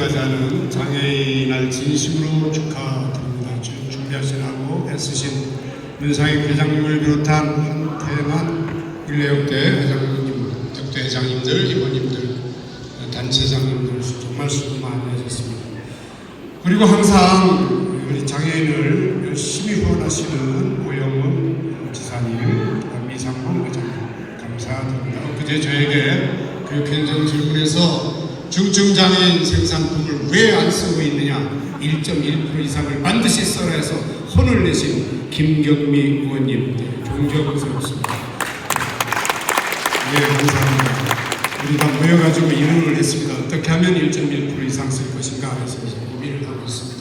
하자는 장애인을 진심으로 축하드립니다. 주- 준비하시라고 애쓰신 문상희 회장님을 비롯한 한태만 일레역대 회장님, 역대 회장님들, 임원님들, 단체장님들 정말 수고 많이 하셨습니다. 그리고 항상 우리 장애인을 열심히 후원하시는 오영훈 지사님, 미상훈 회장님 감사드립니다. 그제 저에게 교육행정 질문에서 중증장애인 생산품을 왜 안 쓰고 있느냐 1.1% 이상을 반드시 써라 해서 손을 내신 김경미 의원님 네, 존경스럽습니다. 예, 감사합니다. 우리 다 모여가지고 이론을 했습니다. 어떻게 하면 1.1% 이상 쓸 것인가 해서 고민을 하고 있습니다.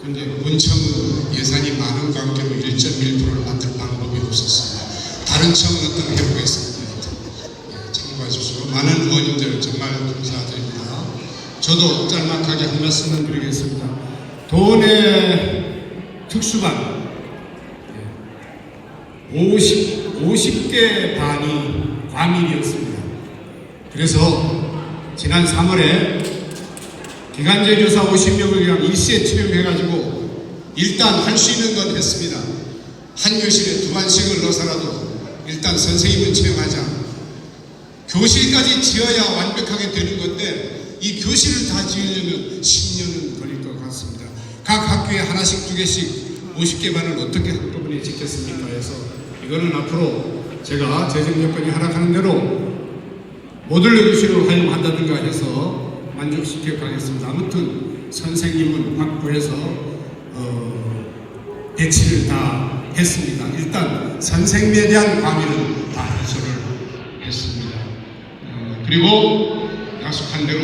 그런데 문청은 예산이 많은 관계로 1.1%를 만들 방법이 없었습니다. 다른 청은 어떤 해보겠습니다. 예, 참고해 주시고 많은 의원님들 정말 감사드립니다. 저도 짤막하게 한 말씀만 드리겠습니다. 돈의 특수반 50, 50개 반이 과밀이었습니다. 그래서 지난 3월에 기간제 교사 50명을 위한 일시에 채용해가지고 일단 할 수 있는 건 했습니다. 한 교실에 두 반씩을 넣어서라도 일단 선생님은 채용하자. 교실까지 지어야 완벽하게 되는 건데 이 교실을 다 지으려면 10년은 걸릴 것 같습니다. 각 학교에 하나씩 두 개씩 50개 반을 어떻게 한꺼번에 짓겠습니까? 해서 이거는 앞으로 제가 재정 여건이 허락하는 대로 모듈러 교실을 활용한다든가 해서 만족시켜 가겠습니다. 아무튼 선생님은 확보해서 어, 배치를 다 했습니다. 일단 선생님에 대한 과밀은 다 해소를 했습니다. 어, 그리고 약속한 대로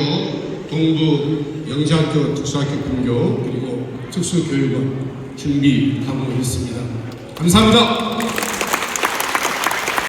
동부 영재학교 특수학교 분교 그리고 특수교육원 준비하고 있습니다. 감사합니다.